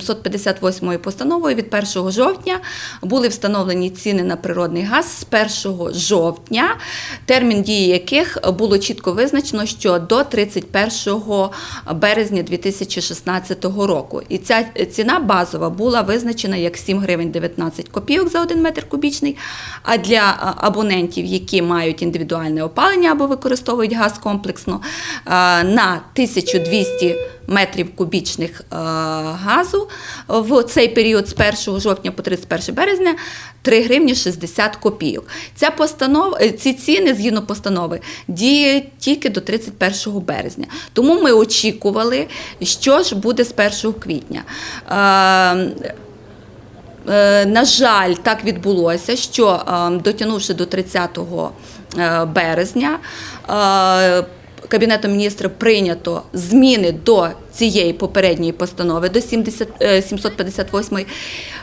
758 постановою від 1 жовтня були встановлені ціни на природний газ з 1 жовтня, термін дії яких було чітко визначено, що до 31 березня 2016 року. І ця ціна базова була визначена як 7 гривень 19 копійок за 1 метр кубічний. А для абонентів, які мають індивідуальне опалення або використовують газ комплексно, на 1200 метрів кубічних е, газу в цей період з 1 жовтня по 31 березня 3 гривні 60 копійок. Ця постанова, е, ці ціни згідно постанови діють тільки до 31 березня. Тому ми очікували, що ж буде з 1 квітня. Е, На жаль, так відбулося, що е, дотягнувши до 30 е, березня, Кабінетом міністрів прийнято зміни до цієї попередньої постанови, до 70, е, 758,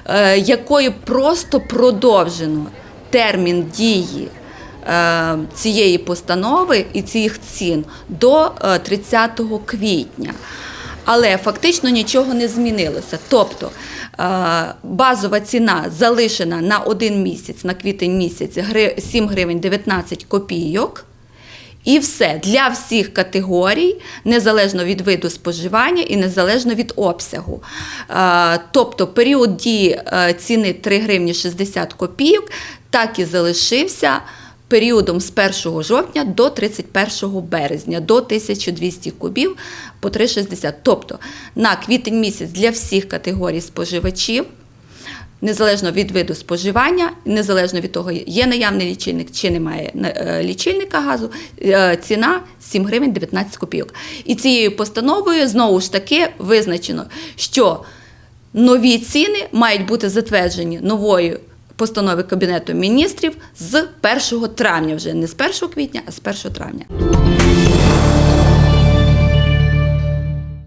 е, якою просто продовжено термін дії е, цієї постанови і цих цін до е, 30 квітня. Але фактично нічого не змінилося. Тобто е, базова ціна залишена на один місяць, на квітень місяць, гри- 7 гривень 19 копійок. І все для всіх категорій, незалежно від виду споживання і незалежно від обсягу. Е, Тобто період дії е, ціни 3 гривні 60 копійок так і залишився періодом з 1 жовтня до 31 березня, до 1200 кубів по 3,60. Тобто на квітень місяць для всіх категорій споживачів незалежно від виду споживання, незалежно від того, є наявний лічильник чи немає е, лічильника газу, е, ціна 7 гривень 19 копійок. І цією постановою знову ж таки визначено, що нові ціни мають бути затверджені новою постановою Кабінету міністрів з 1 травня, вже не з 1 квітня, а з 1 травня.